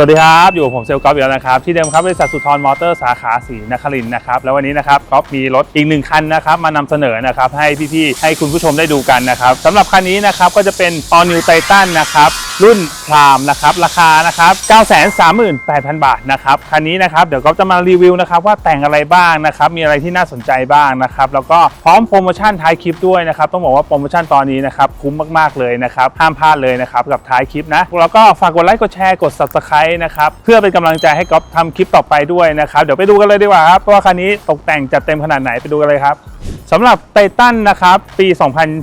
วัสดีครับ อยู่กับผมเซลล์กอล์ฟอีกแล้วนะครับ ที่เดิมครับบริษัทสุทรมอเตอร์สาขาสีนครินทร์นะครับแล้ววันนี้นะครับกอล์ฟมีรถอีกหนึ่งคันนะครับมานำเสนอนะครับให้พี่ๆให้คุณผู้ชมได้ดูกันนะครับสำหรับคันนี้นะครับก็จะเป็น All New Titan นะครับรุ่นพรามนะครับราคานะครับ 938,000 บาทนะครับคันนี้นะครับเดี๋ยวก็จะมารีวิวนะครับว่าแต่งอะไรบ้างนะครับมีอะไรที่น่าสนใจบ้างนะครับแล้วก็พร้อมโปรโมชั่นท้ายคลิปด้วยนะครับต้องบอกว่าโปรโมชั่นตอนนี้นะครับคุ้มมากๆเลยนะครับห้ามพลาดเลยนะครับกับท้ายคลิปนะแล้วก็ฝากกดไลค์กดแชร์กด subscribe นะครับ เพื่อเป็นกำลังใจให้ก๊อฟทำคลิปต่อไปด้วยนะครับ เดี๋ยวไปดูกันเลยดีกว่าครับว่าคันนี้ตกแต่งจัดเต็มขนาดไหนไปดูกันเลยครับ สำหรับไททันนะครับปี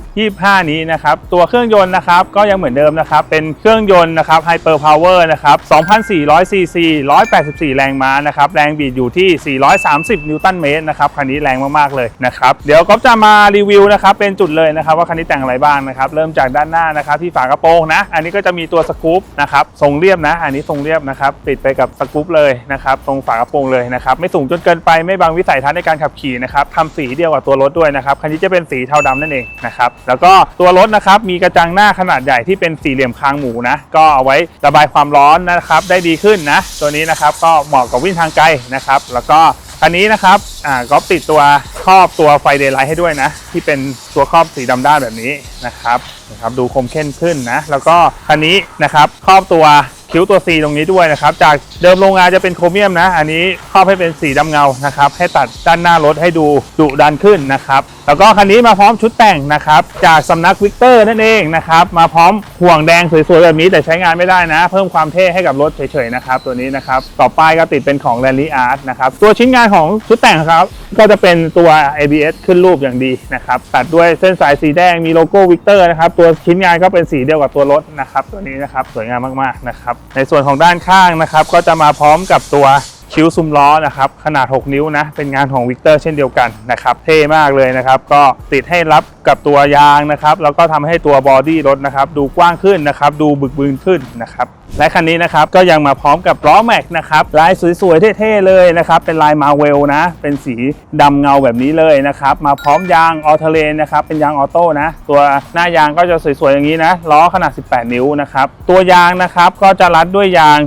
2025 นี้นะครับตัวเครื่องยนต์นะครับก็ยังเหมือนเดิมนะครับเป็นเครื่องยนต์นะครับ Hyper Power นะครับ2,400ซีซี184 แรงม้านะครับแรงบีดอยู่ที่ 430 นิวตันเมตรนะครับคันนี้แรงมากๆเลยนะครับเดี๋ยวก็จะมารีวิวนะครับเป็นจุดเลยนะครับว่าคันนี้แต่งอะไรบ้างนะครับเริ่มจากด้านหน้านะครับที่ฝากระโปรงนะอันนี้ก็จะมีตัวสกู๊ปนะครับทรงเรียบนะ อันนี้ทรงเรียบนะครับติดไปกับสกู๊ปเลยนะครับตรงฝากระโปรงเลยนะครับไม่สูงจนเกินไปไม่บังวิสัยทัศน์ในการขับขี่นะครับทำสีเดียวกับตัวรถด้วยนะครับคันนี้จะเป็นสีเทาดำนั่นเองนะครับแล้วก็ตัวรถนะครับมีกระจังหน้าขนาดใหญ่ที่เป็นสี่เหลี่ยมคางหมูนะก็เอาไว้ระบายความร้อนนะครับได้ดีขึ้นนะตัวนี้นะครับก็เหมาะกับวิ่งทางไกลนะครับแล้วก็คันนี้นะครับอ่าก็ติดตัวครอบตัวไฟเดย์ไลท์ให้ด้วยนะ ที่เป็นตัวครอบสีดำด้านแบบนี้นะครับนะครับดูคมเข้มขึ้นนะแล้วก็คันนี้นะครับครอบตัว คิ้วตัว C ตรงนี้ด้วยนะครับ จากเดิมโรงงานจะเป็นโครเมียมนะ อันนี้ครอบให้เป็นสีดำเงานะครับ ให้ตัดด้านหน้ารถให้ดูดุดันขึ้นนะครับ แล้วก็คันนี้มาพร้อมชุดแต่งนะครับ จากสำนักวิกเตอร์นั่นเองนะครับ มาพร้อมห่วงแดงสวยๆ แบบนี้แต่ใช้งานไม่ได้นะ เพิ่มความเท่ให้กับรถเฉยๆนะครับตัวนี้นะครับ ต่อไปก็ติดเป็นของ Rally Art นะครับตัวชิ้นงานของชุดแต่งครับ ก็จะเป็นตัว ABS ขึ้นรูปอย่างดีนะครับตัดด้วยเส้นสายสีแดงมีโลโก้วิกเตอร์นะครับตัวชิ้นงานก็เป็นสีเดียวกับตัวรถนะครับตัวนี้นะครับสวยงามมากๆนะครับในส่วนของด้านข้างนะครับก็จะมาพร้อมกับตัว คิ้วซุ้มล้อนะครับขนาด 6 นิ้วนะเป็นงานของวิกเตอร์เช่นเดียวกันนะครับเท่มากเลยนะครับก็ติดให้รับกับตัวยางนะครับแล้วก็ทำให้ตัวบอดี้รถนะครับดูกว้างขึ้นนะครับดูบึกบืนขึ้นนะครับและคันนี้นะครับก็ยังมาพร้อมกับล้อแม็กนะครับลายสวยๆเท่ๆเลยนะครับเป็นลายมาเวลนะ เป็นสีดำเงาแบบนี้เลยนะครับมาพร้อมยางออเทเลนนะครับเป็นยางออโต้นะตัวหน้ายางก็จะสวยๆอย่างนี้นะล้อขนาด 18 นิ้วนะครับตัวยางนะครับก็จะรัดด้วยยาง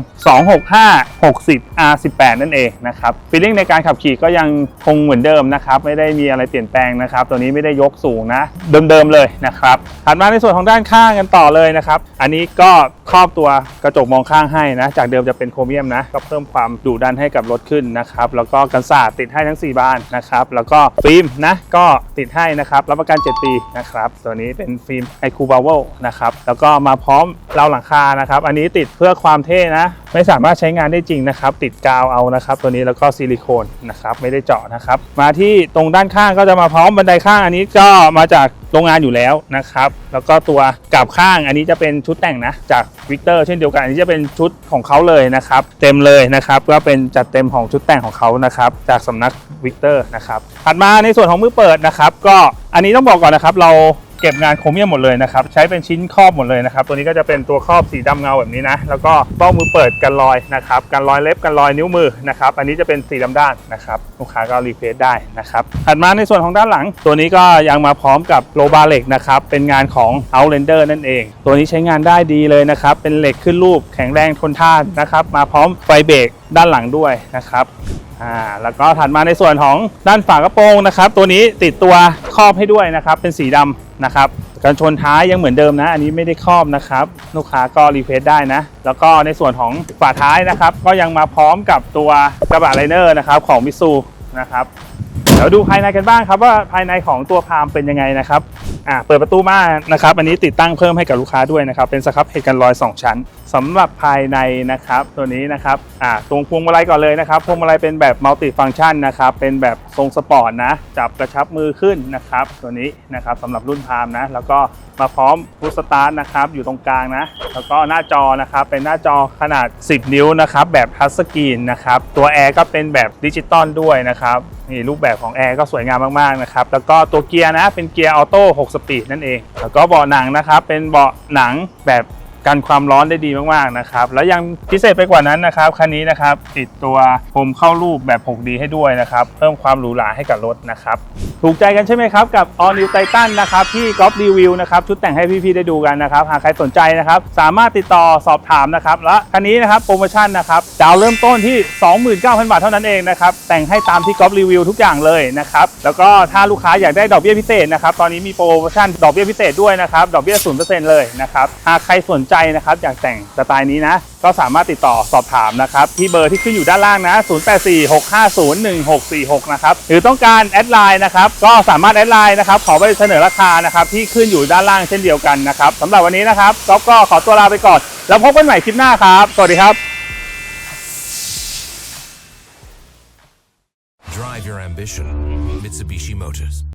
265 60 R18 นั่นเองนะครับฟีลลิ่งในการขับขี่ก็ยังคงเหมือนเดิมนะครับไม่ได้มีอะไรเปลี่ยนแปลงนะครับ ตัวนี้ไม่ได้ยกสูงนะ เดิมๆเลยนะครับถัดมาในส่วนของด้านข้างกันต่อเลยนะครับ อันนี้ก็ครอบตัวกระจกมองข้างให้นะ จากเดิมจะเป็นโครเมียมนะ ก็เพิ่มความดุดันให้กับรถขึ้นนะครับ แล้วก็กันศาสตร์ติดให้ทั้ง 4 บานนะครับ แล้วก็ฟิล์มนะ ก็ติดให้นะครับ รับประกัน 7 ปีนะครับ ตัวนี้เป็นฟิล์มไอคูบาวเวลนะครับ แล้วก็มาพร้อมราวหลังคานะครับ อันนี้ติดเพื่อความเท่นะ ไม่สามารถใช้งานได้จริงนะครับ ติดกาวเอานะครับตัวนี้แล้วก็ซิลิโคนนะครับไม่ได้เจาะนะครับ มาที่ตรงด้านข้างก็จะมาพร้อมบันไดข้างอันนี้ก็มาจากโรงงานอยู่แล้วนะครับ แล้วก็ตัวกับข้างอันนี้จะเป็นชุดแต่งนะจากวิกเตอร์เช่นเดียวกันอันนี้จะเป็นชุดของเขาเลยนะครับ เต็มเลยนะครับก็เป็นจัดเต็มของชุดแต่งของเขานะครับจากสำนักวิกเตอร์นะครับถัดมาในส่วนของมือเปิดนะครับ ก็อันนี้ต้องบอกก่อนนะครับเรา เก็บงานโครเมียมหมดเลยนะครับ ใช้เป็นชิ้นครอบหมดเลยนะครับ ตัวนี้ก็จะเป็นตัวครอบสีดำเงาแบบนี้นะ แล้วก็เบ้ามือเปิดกันรอยนะครับกันรอยเล็บกันรอยนิ้วมือนะครับ อันนี้จะเป็นสีดำด้านนะครับ ลูกค้าก็รีเควสได้นะครับถัดมาในส่วนของด้านหลัง ตัวนี้ก็ยังมาพร้อมกับโลบาเหล็กนะครับ เป็นงานของ Outlander นั่นเอง ตัวนี้ใช้งานได้ดีเลยนะครับ เป็นเหล็กขึ้นรูปแข็งแรงทนทานนะครับ มาพร้อมไฟเบรกด้านหลังด้วยนะครับ อ่าแล้วก็ถัดมาในส่วนของด้านฝากระโปรงนะครับ ตัวนี้ติดตัวครอบให้ด้วยนะครับ เป็นสีดำนะครับการชนท้ายยังเหมือนเดิมนะ อันนี้ไม่ได้ครอบนะครับ ลูกค้าก็รีเควสได้นะ แล้วก็ในส่วนของฝาท้ายนะครับ ก็ยังมาพร้อมกับตัวกระบะไลเนอร์นะครับของมิซูนะครับเดี๋ยวดูภายในกันบ้างครับว่าภายในของตัวพามเป็นยังไงนะครับอ่าเปิดประตูมานะครับ อันนี้ติดตั้งเพิ่มให้กับลูกค้าด้วยนะครับ เป็นสครับเพกันรอย 2 ชั้น สำหรับภายในนะครับตัวนี้นะครับอ่าตรงพวงมาลัยก่อนเลยนะครับพวงมาลัยเป็นแบบมัลติฟังชันนะครับเป็นแบบทรงสปอร์ตนะจับกระชับมือขึ้นนะครับตัวนี้นะครับสำหรับรุ่นพามนะแล้วก็มาพร้อมพุชสตาร์ทนะครับอยู่ตรงกลางนะแล้วก็หน้าจอนะครับเป็นหน้าจอขนาด 10 นิ้วนะครับแบบทัชสกรีนนะครับตัวแอร์ก็เป็นแบบดิจิตอลด้วยนะครับนี่รูปแบบของแอร์ก็สวยงามมากๆนะครับแล้วก็ตัวเกียร์นะเป็นเกียร์ออโต้6สปีดนั่นเอง แล้วก็เบาะหนังนะครับเป็นเบาะหนังแบบ กันความร้อนได้ดีมากๆนะครับ แล้วยังพิเศษไปกว่านั้นนะครับคันนี้นะครับติดตัวพรมเข้ารูปแบบ 6D ให้ด้วยนะครับ เพิ่มความหรูหราให้กับรถนะครับ ถูกใจกันใช่ไหมครับ กับ All New Titan นะครับที่ก๊อฟรีวิวนะครับชุดแต่งให้พี่ๆได้ดูกันนะครับ หากใครสนใจนะครับ สามารถติดต่อสอบถามนะครับ และคันนี้นะครับโปรโมชั่นนะครับดาวเริ่มต้นที่ 29,000 บาทเท่านั้นเองนะครับ แต่งให้ตามที่ก๊อฟรีวิวทุกอย่างเลยนะครับ แล้วก็ถ้าลูกค้าอยากได้ดอกเบี้ยพิเศษนะครับ ตอนนี้มีโปรโมชั่นดอกเบี้ยพิเศษด้วยนะครับดอกเบี้ย0%เลยนะครับหากใครสนใจนะครับอยากแต่งสไตล์นี้นะ ก็สามารถติดต่อสอบถามนะครับ ที่เบอร์ที่ขึ้นอยู่ด้านล่างนะ 0846501646 นะครับ หรือต้องการแอดไลน์นะครับ ก็สามารถแอดไลน์นะครับ ขอไปเสนอราคานะครับ ที่ขึ้นอยู่ด้านล่างเช่นเดียวกันนะครับสำหรับวันนี้นะครับก๊อฟก็ขอตัวลาไปก่อน แล้วพบกันใหม่คลิปหน้าครับ สวัสดีครับ Drive your ambition. Mitsubishi Motors.